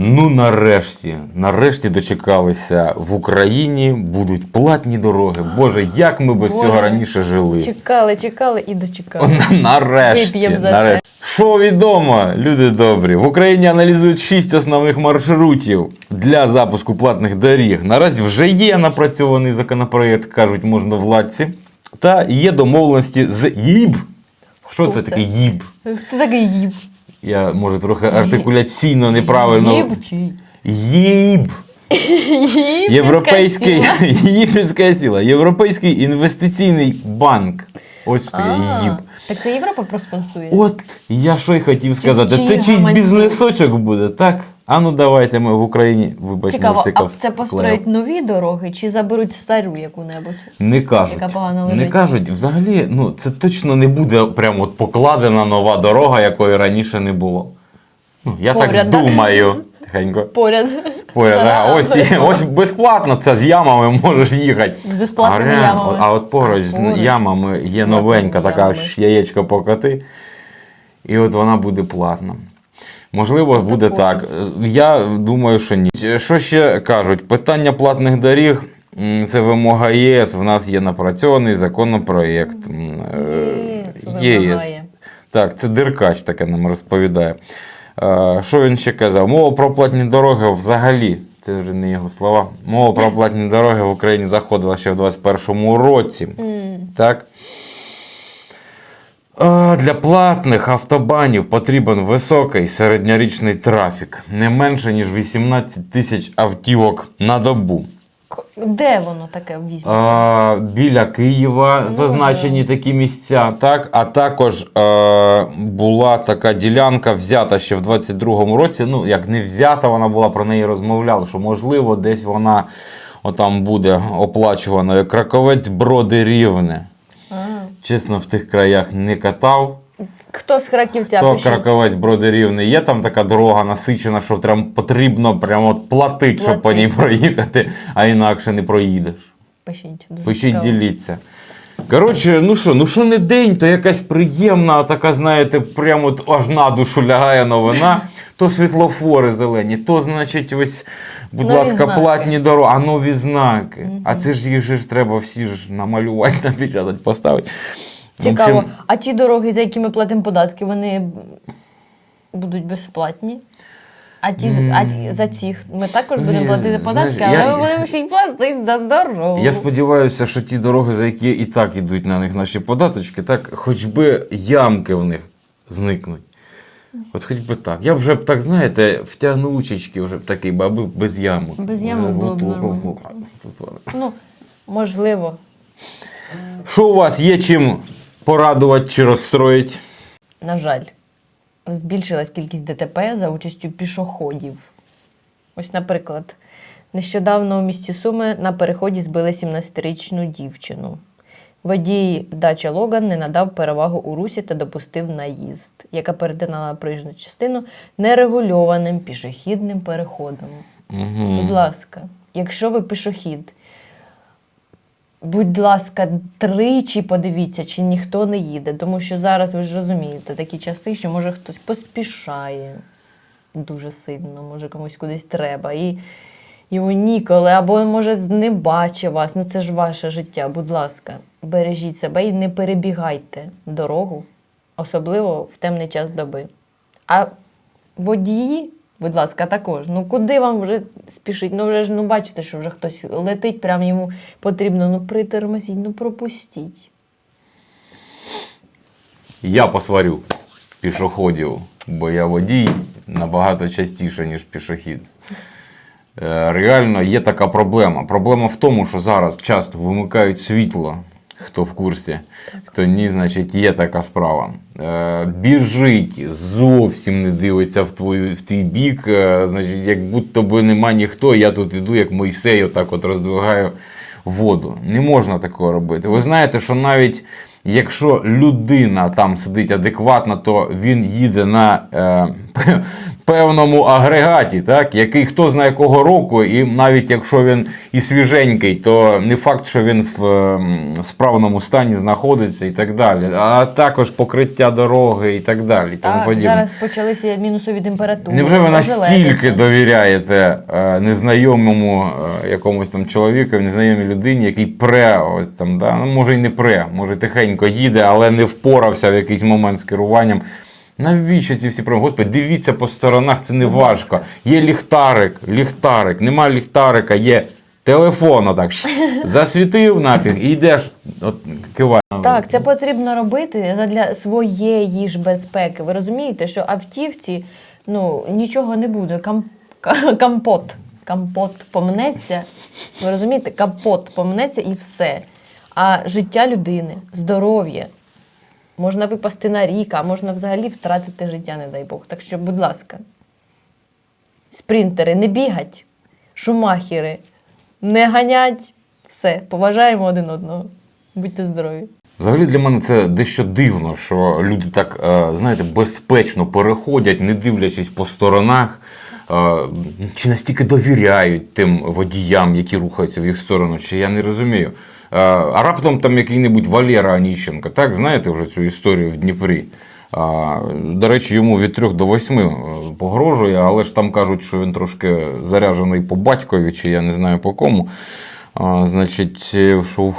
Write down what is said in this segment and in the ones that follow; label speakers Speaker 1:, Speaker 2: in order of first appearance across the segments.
Speaker 1: Ну, нарешті, нарешті дочекалися в Україні будуть платні дороги. Боже, як ми без
Speaker 2: Боже.
Speaker 1: цього раніше жили.
Speaker 2: Чекали, чекали і дочекали.
Speaker 1: Нарешті,
Speaker 2: за
Speaker 1: нарешті. Що відомо, люди добрі, в Україні аналізують шість основних маршрутів для запуску платних доріг. Наразі вже є напрацьований законопроєкт, кажуть можновладці, та є домовленості з ЄІБ. Що це таке ЄІБ?
Speaker 2: Хто такий їб?
Speaker 1: Я може трохи артикуляційно неправильно.
Speaker 2: Їб чи? Їб
Speaker 1: Європейський Європейська сила. Європейський інвестиційний банк. Ось що таке ЄІБ.
Speaker 2: Так це Європа проспонсує.
Speaker 1: От я що й хотів сказати.
Speaker 2: чиї
Speaker 1: Це чийсь бізнесочок буде, так? А ну давайте ми в Україні вибачте,
Speaker 2: Цікаво,
Speaker 1: всяка
Speaker 2: а це построять нові дороги чи заберуть стару яку-небудь?
Speaker 1: Не кажуть.
Speaker 2: яка погано
Speaker 1: Не кажуть, взагалі, ну це точно не буде прямо от покладена нова дорога, якої раніше не було. Ну, я так
Speaker 2: Поряд, да?
Speaker 1: думаю. Тихенько.
Speaker 2: Поряд.
Speaker 1: Поряд, ага, ось, ось безплатно це з ямами можеш їхати.
Speaker 2: З безплатними
Speaker 1: а, реально,
Speaker 2: ямами.
Speaker 1: А от поруч з ямами є новенька така яєчко покати. І от вона буде платна. Можливо, буде так. Я думаю, що ні. Що ще кажуть? Питання платних доріг це вимога ЄС. В нас є напрацьований законопроєкт. Е,
Speaker 2: ЄС.
Speaker 1: Так, це Деркач таке нам розповідає. Е, Що він ще казав? Мова про платні дороги взагалі, це вже не його слова. Мова про платні дороги в Україні заходила ще в 2021 році.
Speaker 2: М.
Speaker 1: Так. А, Для платних автобанів потрібен високий середньорічний трафік, не менше ніж 18 тисяч автівок на добу.
Speaker 2: Де воно таке візьметься?
Speaker 1: А, біля Києва
Speaker 2: Ну,
Speaker 1: зазначені
Speaker 2: може.
Speaker 1: такі місця. Так, а також е, була така ділянка взята ще в 22-му році. Ну, як не взята, вона була про неї розмовляли, що можливо десь вона отам буде оплачуваною. Краковець Броди Рівне.
Speaker 2: А.
Speaker 1: Чесно, в тих краях не катав.
Speaker 2: Хто з Краківця
Speaker 1: То
Speaker 2: пишіть?
Speaker 1: Краковець Броди Рівне. Є там така дорога насичена, що прям потрібно прямо платити, щоб по ній проїхати, а інакше не проїдеш.
Speaker 2: Пишіть. Дуже
Speaker 1: Пишіть,
Speaker 2: цікаво.
Speaker 1: діліться. Коротше, ну що, ну що не день, то якась приємна, така, знаєте, прямо от аж на душу лягає новина. То світлофори зелені, то, значить, ось, будь
Speaker 2: Нові
Speaker 1: ласка,
Speaker 2: знаки.
Speaker 1: платні дороги, а нові знаки. А це ж їх же ж треба всі ж намалювати, напечатати, поставити.
Speaker 2: Цікаво.
Speaker 1: общем,
Speaker 2: А ті дороги, за які ми платимо податки, вони будуть безплатні? А ті, а за цих ми також будемо платити податки, але
Speaker 1: я-
Speaker 2: ми будемо ще й платити за дорогу.
Speaker 1: Я сподіваюся, що ті дороги, за які і так ідуть на них наші податочки, так хоч би ямки в них зникнуть. От хоч би так. Я вже б так, знаєте, втягнучечки вже б такий, аби без ямок.
Speaker 2: Без ямок було б нормально. Ну, можливо.
Speaker 1: Що у вас є чим порадувати чи розстроїти?
Speaker 2: На жаль, збільшилась кількість ДТП за участю пішоходів. Ось, наприклад, нещодавно у місті Суми на переході збили 17-річну дівчину. Водій Дача Логан не надав перевагу у русі та допустив наїзд, яка перетинала проїжджу частину нерегульованим пішохідним переходом.
Speaker 1: Угу.
Speaker 2: Будь ласка, якщо ви пішохід, будь ласка, тричі подивіться, чи ніхто не їде. Тому що зараз ви ж розумієте, такі часи, що може хтось поспішає дуже сильно, може комусь кудись треба. І йому ніколи, або може не бачить вас. Ну це ж ваше життя. Будь ласка, бережіть себе і не перебігайте дорогу, особливо в темний час доби. А водії, будь ласка, також. Ну куди вам вже спішить? Ну вже ж ну бачите, що вже хтось летить, прям йому потрібно ну притормозіть, ну пропустіть.
Speaker 1: Я посварю пішоходів, бо я водій набагато частіше, ніж пішохід. Е, Реально є така проблема. Проблема в тому, що зараз часто вимикають світло. Хто в курсі, хто ні, значить є така справа. Е, біжить, зовсім не дивиться в, твою, в твій бік. Е, значить, як будто би нема ніхто, я тут іду, як Мойсей, отак от роздвигаю воду. Не можна такого робити. Ви знаєте, що навіть якщо людина там сидить адекватно, то він їде на е, певному агрегаті, так, який хто знає якого року, і навіть якщо він і свіженький, то не факт, що він в ем, справному стані знаходиться і так далі. А також покриття дороги і так далі. і тому подібне.
Speaker 2: зараз почалися мінусові температури.
Speaker 1: Невже ви настільки довіряєте е, незнайомому е, якомусь там чоловіку, незнайомій людині, який пре, ось там, да? ну, може й не пре, може тихенько їде, але не впорався в якийсь момент з керуванням. Навіщо ці всі проблеми? Господи, дивіться по сторонах, це не важко. Є ліхтарик, ліхтарик, нема ліхтарика, є телефон, отак засвітив нафіг і йдеш, от.
Speaker 2: Так, це потрібно робити задля своєї ж безпеки. Ви розумієте, що автівці ну, нічого не буде. Кам... ка- Компот. Компот помнеться. Ви розумієте, капот помнеться і все. А життя людини, здоров'я. Можна випасти на рік, а можна взагалі втратити життя, не дай Бог. Так що, будь ласка, спринтери не бігать, шумахери не ганять. Все, поважаємо один одного. Будьте здорові.
Speaker 1: Взагалі для мене це дещо дивно, що люди так, е, знаєте, безпечно переходять, не дивлячись по сторонах, е, чи настільки довіряють тим водіям, які рухаються в їх сторону, чи я не розумію. А раптом там який-небудь Валера Аніщенко, так, знаєте вже цю історію в Дніпрі. До речі, йому від 3 до 8 е, погрожує, але ж там кажуть, що він трошки заряджений по батькові, чи я не знаю по кому. Значить, е, що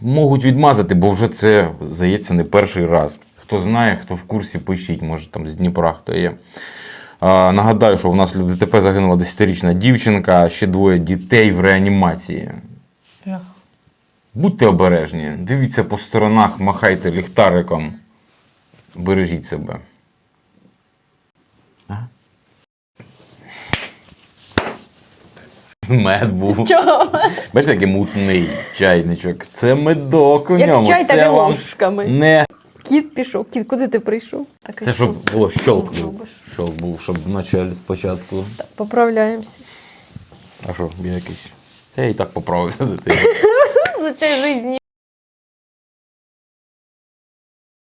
Speaker 1: можуть відмазати, бо вже це, здається, не перший раз. Хто знає, хто в курсі, пишіть, може там з Дніпра хто є. Нагадаю, що внаслідок ДТП загинула 10-річна дівчинка, ще двоє дітей в реанімації. Будьте обережні, дивіться по сторонах, махайте ліхтариком. Бережіть себе. Мед був.
Speaker 2: Чого?
Speaker 1: Бачите, який мутний чайничок. Це медок у
Speaker 2: Як
Speaker 1: ньому.
Speaker 2: чай, так
Speaker 1: це вам
Speaker 2: ложками.
Speaker 1: Не.
Speaker 2: Кіт пішов. Кіт, куди ти прийшов? Так,
Speaker 1: Це щоб було щолк
Speaker 2: Що
Speaker 1: був.
Speaker 2: робиш?
Speaker 1: Щолк був, щоб вначалі спочатку.
Speaker 2: Так, поправляємося.
Speaker 1: А що, якийсь? Я і так поправився за тим.
Speaker 2: За цей житті.